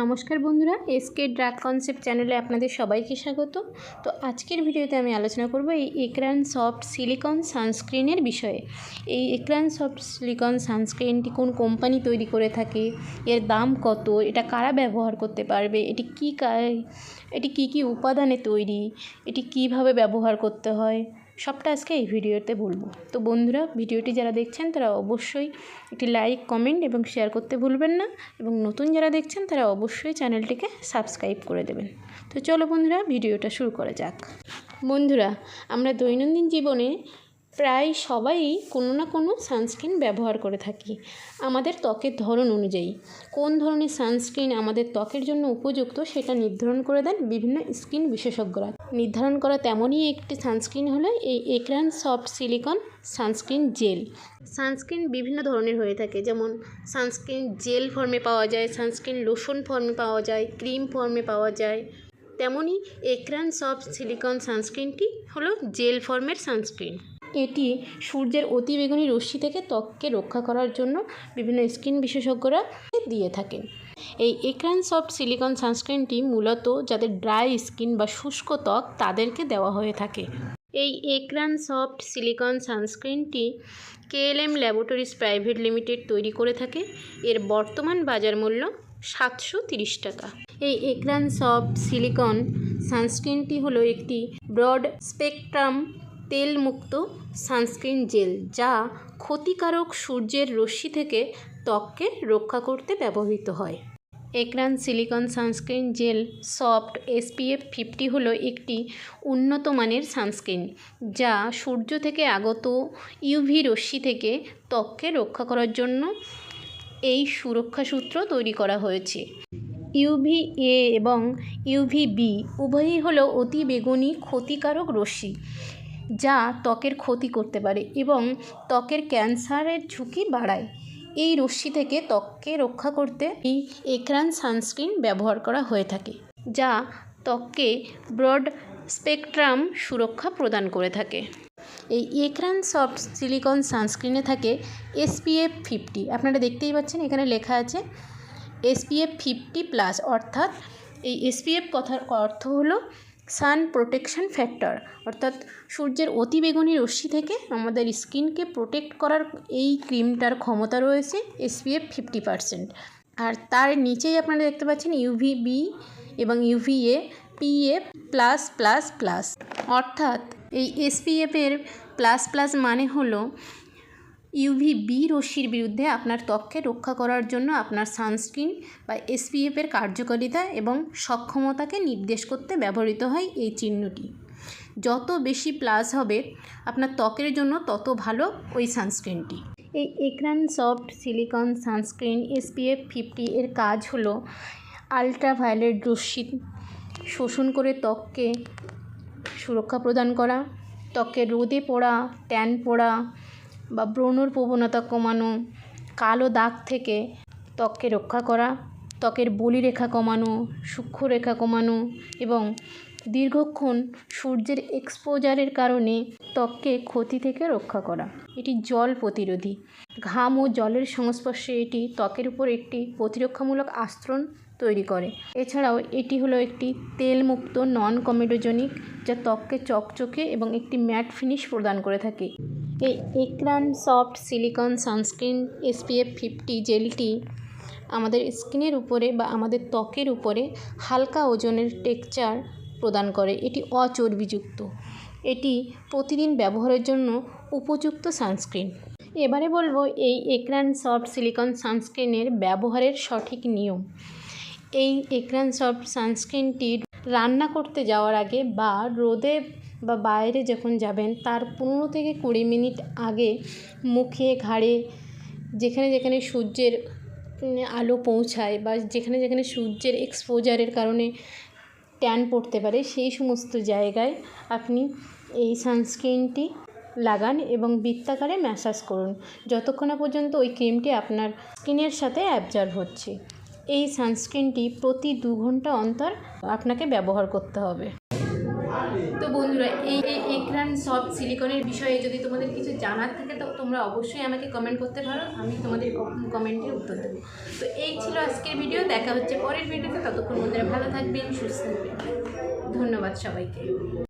নমস্কার বন্ধুরা SK drug concept চ্যানেলে আপনাদের সবাইকে স্বাগত। তো আজকের ভিডিওতে আমি আলোচনা করব এই একরান সফট সিলিকন সানস্ক্রিনের বিষয়ে। এই একরান সফট সিলিকন সানস্ক্রিনটি কোন কোম্পানি তৈরি করে থাকে, এর দাম কত, এটা কারা ব্যবহার করতে পারবে, এটি কী এটি কী কী উপাদানে তৈরি, এটি কীভাবে ব্যবহার করতে হয় সবটা আজকে এই ভিডিওতে বলব। তো বন্ধুরা, ভিডিওটি যারা দেখছেন, তারা অবশ্যই একটি লাইক কমেন্ট এবং শেয়ার করতে ভুলবেন না এবং নতুন যারা দেখছেন, তারা অবশ্যই চ্যানেলটিকে সাবস্ক্রাইব করে দেবেন। তো চলো বন্ধুরা, ভিডিওটা শুরু করা যাক। বন্ধুরা, আমরা দৈনন্দিন জীবনে প্রায় সবাই কোনো না কোনো সানস্ক্রিন ব্যবহার করে থাকি। আমাদের ত্বকের ধরন অনুযায়ী। কোন ধরনের সানস্ক্রিন আমাদের ত্বকের জন্য উপযুক্ত সেটা নির্ধারণ করে দেন বিভিন্ন স্কিন বিশেষজ্ঞরা। নির্ধারণ করা তেমনই একটি সানস্ক্রিন হলো এই একরান soft silicone sunscreen gel sunscreen বিভিন্ন ধরনের হয়ে থাকে। যেমন সানস্ক্রিন জেল ফর্মে পাওয়া যায় সানস্ক্রিন লোশন ফর্মে পাওয়া যায় ক্রিম ফর্মে পাওয়া যায়। তেমনই একরান সফট সিলিকন সানস্ক্রিনটি হলো জেল ফর্মের সানস্ক্রিন এটি সূর্যের অতিবেগুনি রশ্মি থেকে ত্বককে রক্ষা করার জন্য বিভিন্ন স্কিন বিশেষজ্ঞরা দিয়ে থাকেন। এই একরান সফট সিলিকন সানস্ক্রিনটি মূলত যাদের ড্রাই স্কিন বা শুষ্ক ত্বক তাদেরকে দেওয়া হয়ে থাকে। এই একরান সফট সিলিকন সানস্ক্রিনটি কেএলএম ল্যাবরেটরিজ প্রাইভেট লিমিটেড তৈরি করে থাকে। এর বর্তমান বাজার মূল্য সাতশো তিরিশ টাকা। এই একরান সফট সিলিকন সানস্ক্রিনটি হলো একটি ব্রড স্পেকট্রাম তেলমুক্ত সানস্ক্রিন জেল যা ক্ষতিকারক সূর্যের রশ্মি থেকে ত্বককে রক্ষা করতে ব্যবহৃত হয়। একরান silicone sunscreen gel soft SPF fifty হলো একটি উন্নত মানের সানস্ক্রিন যা সূর্য থেকে আগত ইউভি রশ্মি থেকে ত্বককে রক্ষা করার জন্য এই সুরক্ষা সূত্র তৈরি করা হয়েছে। ইউভি এ এবং ইউভি বি উভয়ই হলো অতি বেগুনি ক্ষতিকারক রশ্মি। যা ত্বকের ক্ষতি করতে পারে এবং ত্বকের ক্যান্সারের ঝুঁকি বাড়ায়। এই রশ্মি থেকে ত্বককে রক্ষা করতে এই একরান সানস্ক্রিন ব্যবহার করা হয়ে থাকে, যা ত্বককে ব্রড স্পেকট্রাম সুরক্ষা প্রদান করে থাকে। এই একরান সফট সিলিকন সানস্ক্রিনে থাকে এসপিএফ ফিফটি। আপনারা দেখতেই পাচ্ছেন এখানে লেখা আছে এসপিএফ ফিফটি প্লাস, অর্থাৎ এই এসপিএফ কথার অর্থ হলো সান প্রোটেকশন ফ্যাক্টর অর্থাৎ সূর্যের অতিবেগুনি রশ্মি থেকে আমাদের স্কিনকে প্রোটেক্ট করার এই ক্রিমটার ক্ষমতা রয়েছে এসপিএফ ফিফটি পারসেন্ট আর তার নিচেই আপনারা দেখতে পাচ্ছেন ইউভি বি এবং UVA PF plus plus plus অর্থাৎ এই এসপিএফের প্লাস প্লাস মানে হলো ইউভি বি রশ্মির বিরুদ্ধে আপনার ত্বককে রক্ষা করার জন্য আপনার সানস্ক্রিন বা এসপিএফের কার্যকারিতা এবং সক্ষমতাকে নির্দেশ করতে ব্যবহৃত হয় এই চিহ্নটি। যত বেশি প্লাস হবে, আপনার ত্বকের জন্য তত ভালো ওই সানস্ক্রিনটি। এই একরান soft silicone sunscreen SPF fifty এর কাজ হলো আলট্রাভায়োলেট রশ্মি শোষণ করে ত্বককে সুরক্ষা প্রদান করা ত্বকে রোদে পোড়া, ট্যান পোড়া বা ব্রণর প্রবণতা কমানো, কালো দাগ থেকে ত্বককে রক্ষা করা, ত্বকের বলিরেখা কমানো, সূক্ষ্মরেখা কমানো এবং দীর্ঘক্ষণ সূর্যের এক্সপোজারের কারণে ত্বককে ক্ষতি থেকে রক্ষা করা। এটি জল প্রতিরোধী। ঘাম ও জলের সংস্পর্শে এটি ত্বকের উপর একটি প্রতিরক্ষামূলক আস্তরণ তৈরি করে। এছাড়াও এটি হলো একটি তেলমুক্ত নন কমেডোজেনিক যা ত্বককে চকচকে এবং একটি ম্যাট ফিনিশ প্রদান করে থাকে। একরান soft silicone sunscreen, SPF fifty জেলটি আমাদের স্কিনের উপরে বা আমাদের ত্বকের উপরে হালকা ওজনের টেক্সচার প্রদান করে। এটি অচর্বিযুক্ত। এটি প্রতিদিন ব্যবহারের জন্য উপযুক্ত সানস্ক্রিন। এবারে বলব এই একরান সফট সিলিকন সানস্ক্রিনের ব্যবহারের সঠিক নিয়ম। এই একরান সফট সানস্ক্রিনটি রান্না করতে যাওয়ার আগে বা রোদে বা বাইরে যখন যাবেন, তার পনেরো থেকে কুড়ি মিনিট আগে মুখে, ঘাড়ে যেখানে যেখানে সূর্যের আলো পৌঁছায় বা যেখানে যেখানে সূর্যের এক্সপোজারের কারণে ট্যান পড়তে পারে, সেই সমস্ত জায়গায় আপনি এই সানস্ক্রিনটি লাগান এবং বৃত্তাকারে ম্যাসাজ করুন। যতক্ষণ পর্যন্ত ওই ক্রিমটি আপনার স্কিনের সাথে অ্যাবজর্ব হচ্ছে। এই সানস্ক্রিনটি প্রতি দু ঘণ্টা অন্তর আপনাকে ব্যবহার করতে হবে। তো বন্ধুরা, এই এই সব সিলিকনের বিষয়ে যদি তোমাদের কিছু জানার থাকে, তো তোমরা অবশ্যই আমাকে কমেন্ট করতে পারো, আমি তোমাদের কমেন্টের উত্তর দেবো। তো এই ছিল আজকের ভিডিও দেখা হচ্ছে পরের ভিডিওতে ততক্ষণ বন্ধুরা ভালো থাকবেন, সুস্থ থাকবেন। ধন্যবাদ সবাইকে।